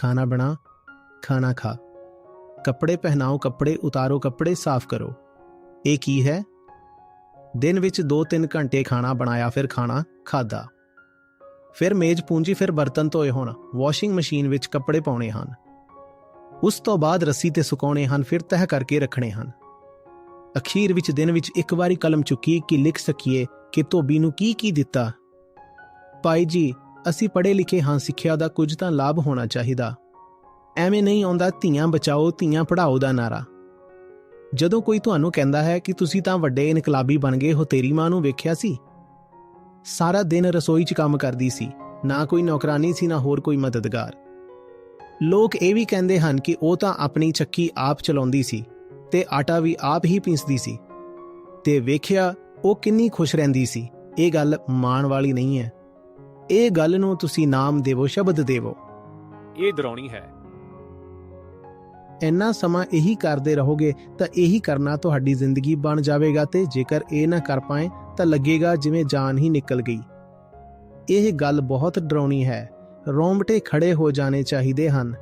ਖਾਣਾ ਬਣਾ, ਖਾਣਾ ਖਾ। ਕੱਪੜੇ ਪਹਿਨਾਓ, ਕੱਪੜੇ ਉਤਾਰੋ, ਕੱਪੜੇ ਸਾਫ਼ ਕਰੋ। ਇਹ ਕੀ ਹੈ? ਦਿਨ ਵਿੱਚ 2-3 ਘੰਟੇ ਖਾਣਾ ਬਣਾਇਆ, ਫਿਰ ਖਾਣਾ ਖਾਦਾ ਫਿਰ ਮੇਜ਼ ਪੂੰਜੀ, ਫਿਰ ਬਰਤਨ ਧੋਏ ਹੋਣ। ਵਾਸ਼ਿੰਗ ਮਸ਼ੀਨ ਵਿੱਚ ਕੱਪੜੇ ਪਾਉਣੇ ਹਨ। ਉਸ ਤੋਂ ਬਾਅਦ ਰੱਸੀ ਤੇ ਸੁਕਾਉਣੇ ਹਨ, ਫਿਰ ਤਹਿ ਕਰਕੇ ਰੱਖਣੇ ਹਨ। ਅਖੀਰ ਵਿੱਚ, ਦਿਨ ਵਿੱਚ ਇੱਕ ਵਾਰੀ ਕਲਮ ਚੁੱਕੀ ਕਿ ਲਿਖ ਸਕੀਏ ਕਿ ਧੋਬੀ ਨੂੰ ਕੀ ਕੀ ਦਿੱਤਾ? ਭਾਈ ਜੀ ਅਸੀਂ ਪੜ੍ਹੇ ਲਿਖੇ ਹਾਂ, ਸਿੱਖਿਆ ਦਾ ਕੁਝ ਤਾਂ ਲਾਭ ਹੋਣਾ ਚਾਹੀਦਾ। ਐਵੇਂ ਨਹੀਂ ਆਉਂਦਾ, ਧੀਆਂ ਬਚਾਓ, ਧੀਆਂ ਪੜ੍ਹਾਓ ਦਾ ਨਾਰਾ। ਜਦੋਂ ਕੋਈ ਤੁਹਾਨੂੰ ਕਹਿੰਦਾ ਹੈ ਕਿ ਤੁਸੀਂ ਤਾਂ ਵੱਡੇ ਇਨਕਲਾਬੀ ਬਣ ਗਏ ਹੋ, ਤੇਰੀ ਮਾਂ ਨੂੰ ਵੇਖਿਆ ਸੀ? ਸਾਰਾ ਦਿਨ ਰਸੋਈ 'ਚ ਕੰਮ ਕਰਦੀ ਸੀ, ਨਾ ਕੋਈ ਨੌਕਰਾਨੀ ਸੀ, ਨਾ ਹੋਰ ਕੋਈ ਮਦਦਗਾਰ। ਲੋਕ ਇਹ ਵੀ ਕਹਿੰਦੇ ਹਨ ਕਿ ਉਹ ਤਾਂ ਆਪਣੀ ਚੱਕੀ ਆਪ ਚਲਾਉਂਦੀ ਸੀ ਤੇ ਆਟਾ ਵੀ ਆਪ ਹੀ ਪੀਸਦੀ ਸੀ। ਤੇ ਵੇਖਿਆ, ਉਹ ਕਿੰਨੀ ਖੁਸ਼ ਰਹਿੰਦੀ ਸੀ, ਇਹ ਗੱਲ ਮਾਣ ਵਾਲੀ ਨਹੀਂ ਹੈ। ਇਹ ਗੱਲ ਨੂੰ ਤੁਸੀਂ ਨਾਮ ਦੇਵੋ ਸ਼ਬਦ ਦੇਵੋ। ਇਹ ਡਰਾਉਣੀ ਹੈ। ਇੰਨਾ ਸਮਾਂ ਇਹੀ ਕਰਦੇ ਰਹੋਗੇ ਤਾਂ ਇਹੀ ਕਰਨਾ ਤੁਹਾਡੀ ਜ਼ਿੰਦਗੀ ਬਣ ਜਾਵੇਗਾ ਤੇ ਜੇਕਰ ਇਹ ਨਾ ਕਰ ਪਾਏ ਤਾਂ ਲੱਗੇਗਾ ਜਿਵੇਂ ਜਾਨ ਹੀ ਨਿਕਲ ਗਈ। ਇਹ ਗੱਲ ਬਹੁਤ ਡਰਾਉਣੀ ਹੈ। ਰੋਂਗਟੇ ਖੜੇ ਹੋ ਜਾਣੇ ਚਾਹੀਦੇ ਹਨ।